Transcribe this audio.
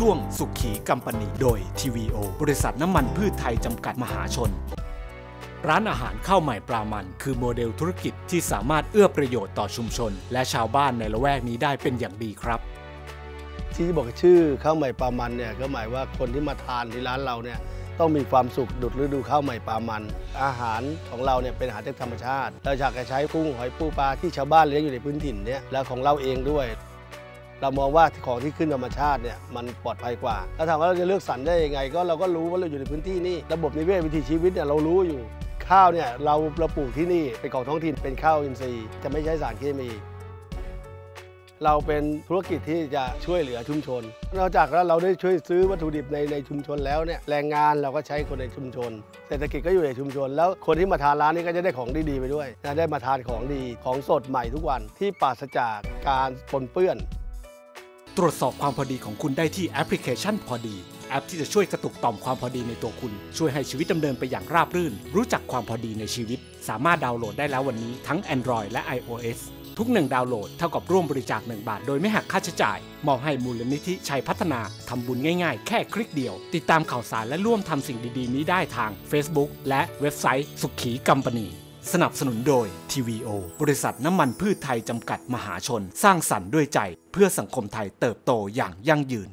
ช่วงสุขีกัมปนีโดย TVO บริษัทน้ำมันพืชไทยจำกัดมหาชน ร้านอาหารข้าวใหม่ปลามัน คือโมเดลธุรกิจที่สามารถเอื้อประโยชน์ต่อชุมชน และชาวบ้านในละแวกนี้ได้เป็นอย่างดีครับ ที่บอกชื่อข้าวใหม่ปลามันเนี่ยก็หมายว่าคนที่มาทานที่ร้านเราเนี่ยต้องมีความสุขดุดฤดูข้าวใหม่ปลามัน อาหารของเราเนี่ยเป็นอาหารจากธรรมชาติเราอยากจะใช้กุ้งหอยปูปลาที่ชาวบ้านเลี้ยงอยู่ในพื้นถิ่นเนี่ยและของเราเองด้วย เรามองว่าของที่ขึ้นธรรมชาติเนี่ยมันปลอดภัยกว่าแล้วถามว่าเราจะเลือกสรรได้ยังไง ก็เราก็รู้ว่าเราอยู่ในพื้นที่นี่ระบบนิเวศวิถีชีวิตเนี่ยเรารู้อยู่ ข้าวเนี่ยเราเราปลูกที่นี่เป็นของท้องถิ่นเป็นข้าวอินทรีย์จะไม่ใช้สารเคมี เราเป็นธุรกิจที่จะช่วยเหลือชุมชน นอกจากเราได้ช่วยซื้อวัตถุดิบในในชุมชนแล้วเนี่ยแรงงานเราก็ใช้คนในชุมชน เศรษฐกิจก็อยู่ในชุมชน แล้วคนที่มาทานร้านนี้ก็จะได้ของดีๆไปด้วยนะได้มาทานของดีของสดใหม่ทุกวันที่ปราศจากการปนเปื้อน ตรวจสอบความพอดีของคุณได้ที่แอปพลิเคชันพอดี แอปที่จะช่วยกระตุกต่อมความพอดีในตัวคุณ ช่วยให้ชีวิตดำเนินไปอย่างราบรื่น รู้จักความพอดีในชีวิต สามารถดาวน์โหลดได้แล้ววันนี้ทั้ง Android และ iOS ทุกหนึ่งดาวน์โหลดเท่ากับร่วมบริจาค 1 บาท โดยไม่หักค่าใช้จ่าย มอบให้มูลนิธิชัยพัฒนา ทำบุญง่ายๆ แค่คลิกเดียว ติดตามข่าวสารและร่วมทำสิ่งดีๆ นี้ได้ทาง Facebook และเว็บไซต์สุขีกัมปนี สนับสนุนโดย TVO บริษัทน้ำมันพืชไทยจำกัดมหาชน สร้างสรรค์ด้วยใจ เพื่อสังคมไทยเติบโตอย่างยั่งยืน